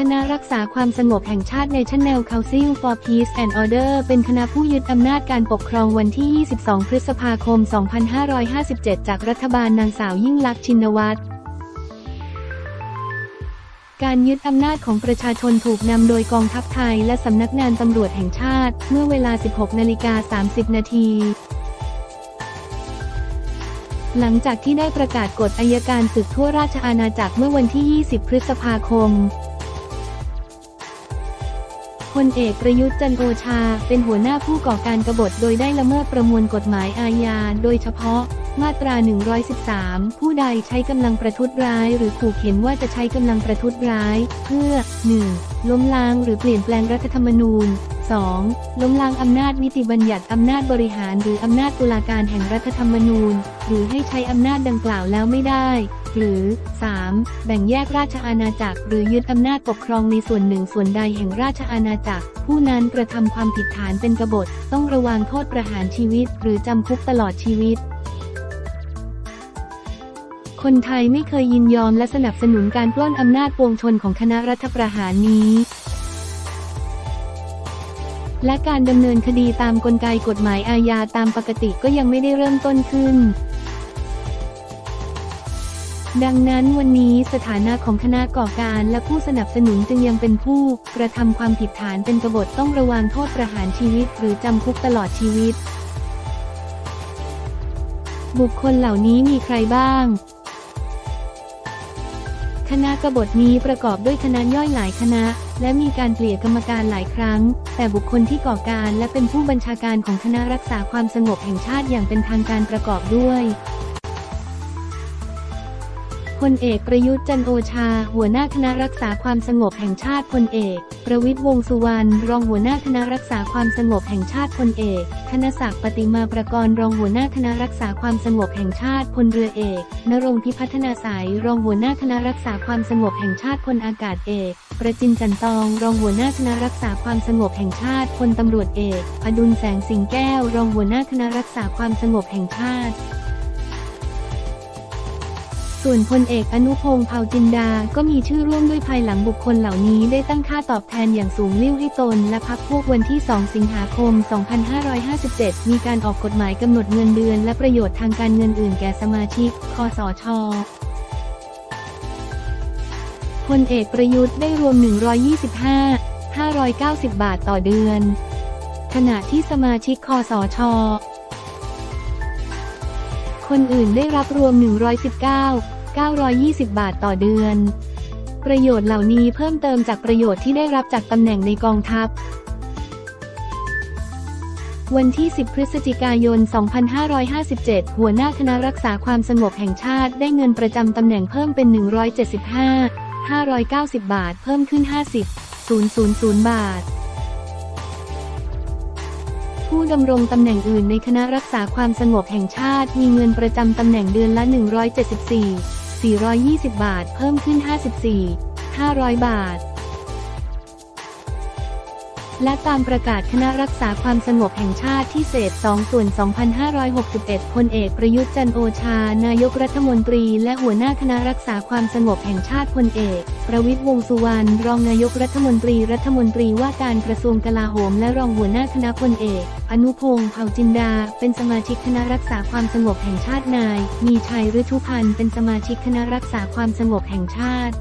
คณะรักษาความสงบแห่งชาติ National Council for Peace and Order เป็นคณะผู้ยึดอำนาจการปกครองวันที่ 22 พฤษภาคม 2557 จากรัฐบาลนางสาวยิ่งลักษณ์ชินวัตรการยึดอำนาจของประชาชนถูกนำโดยกองทัพไทยและสำนักงานตำรวจแห่งชาติ เมื่อเวลา 16 นาฬิกา 30 นาทีหลังจากที่ได้ประกาศกฎอายการศึกทั่วราชอาณาจักรเมื่อวันที่ 20 พฤษภาคม พลเอกประยุทธ์จันโอชา เป็นหัวหน้าผู้ก่อการกบฏโดยได้ละเมิดประมวลกฎหมายอาญา โดยเฉพาะ มาตรา 113 ผู้ใดใช้กำลังประทุษร้าย หรือขู่เข็นว่าจะใช้กำลังประทุษร้าย เพื่อ 1. ล้มล้างหรือเปลี่ยนแปลงรัฐธรรมนูญ 2. ล้มล้างอำนาจนิติบัญญัติอำนาจบริหารหรืออำนาจตุลาการแห่งรัฐธรรมนูญ หรือให้ใช้อำนาจดังกล่าวแล้วไม่ได้ หรือ 3. แบ่งแยกราชอาณาจักร หรือยึดอำนาจปกครองในส่วนหนึ่งส่วนใดแห่งราชอาณาจักร ผู้นั้นกระทำความผิดฐานเป็นกบฏ ต้องระวังโทษประหารชีวิต หรือจำคุกตลอดชีวิตคนไทยไม่เคยยินยอมและสนับสนุนการปล้นอำนาจปวงชนของคณะรัฐประหารนี้ และการดำเนินคดีตามกลไกกฎหมายอาญาตามปกติก็ยังไม่ได้เริ่มต้นขึ้น ดังนั้นวันนี้สถานะของคณะก่อการและผู้สนับสนุนจึงยังเป็นผู้กระทำความผิดฐานเป็นกบฏต้องระวังโทษประหารชีวิต หรือจำคุกตลอดชีวิต บุคคลเหล่านี้มีใครบ้าง คณะกบฏนี้ประกอบด้วยคณะย่อยหลายคณะ และมีการเปลี่ยนกรรมการหลายครั้ง แต่บุคคลที่ก่อการและเป็นผู้บัญชาการของคณะรักษาความสงบแห่งชาติอย่างเป็นทางการประกอบด้วย พลเอกประยุทธ์จันโอชา หัวหน้าคณะรักษาความสงบแห่งชาติพลเอก ประวิตยวงสุวรรณรองหัวหน้าคณะรักษาความสงบแห่งชาติพลเอกธนศักดิ์ปฏิมาประกรณ์รองหัวหน้าคณะรักษาความสงบแห่งชาติพลเรือเอก นรงพิพัฒนาสายรองหัวหน้าคณะรักษาความสงบแห่งชาติพลอากาศเอกประจินจันตอง รองหัวหน้าคณะรักษาความสงบแห่งชาติพลตำรวจเอกอดุลแสงสิงแก้ว รองหัวหน้าคณะรักษาความสงบแห่งชาติ ส่วนพลเอกอนุพงษ์เผ่าจินดา ก็มีชื่อร่วมด้วยภายหลังบุคคลเหล่านี้ได้ตั้งค่าตอบแทนอย่างสูงลิ่วให้ตน และพักพวกวันที่ 2 สิงหาคม 2557 มีการออกกฎหมายกำหนดเงินเดือน และประโยชน์ทางการเงินอื่นแก่สมาชิก คสชพลเอกประยุทธ์ได้รวม 125 590 บาทต่อเดือน ขณะที่สมาชิกคอสช คนอื่นได้รับรวม 119 920 บาทต่อเดือน ประโยชน์เหล่านี้เพิ่มเติมจากประโยชน์ที่ได้รับจากตำแหน่งในกองทัพ วันที่ 10 พฤศจิกายน 2557 หัวหน้าคณะรักษาความสงบแห่งชาติได้เงินประจำตำแหน่งเพิ่มเป็น 175 590 บาท เพิ่มขึ้น 50 000 บาทผู้ดำรงตำแหน่งอื่นในคณะรักษาความสงบแห่งชาติมีเงินประจำตำแหน่งเดือนละ 174 420 บาท เพิ่มขึ้น 54 500 บาท และตามประกาศคณะรักษาความสงบแห่งชาติที่เศษ2ส่วน 2561 พลเอกประยุทธ์จันโอชา นายกรัฐมนตรี และหัวหน้าคณะรักษาความสงบแห่งชาติพลเอก ประวิตยวงสุวรรณ รองนายกรัฐมนตรี รัฐมนตรีว่าการกระทรวงกลาโหม และรองหัวหน้าคณะพลเอก อนุพงษ์เผ่าจินดา เป็นสมาชิกคณะรักษาความสงบแห่งชาตินาย มีชัยฤชุพันธ์ เป็นสมาชิกคณะรักษาความสงบแห่งชาติ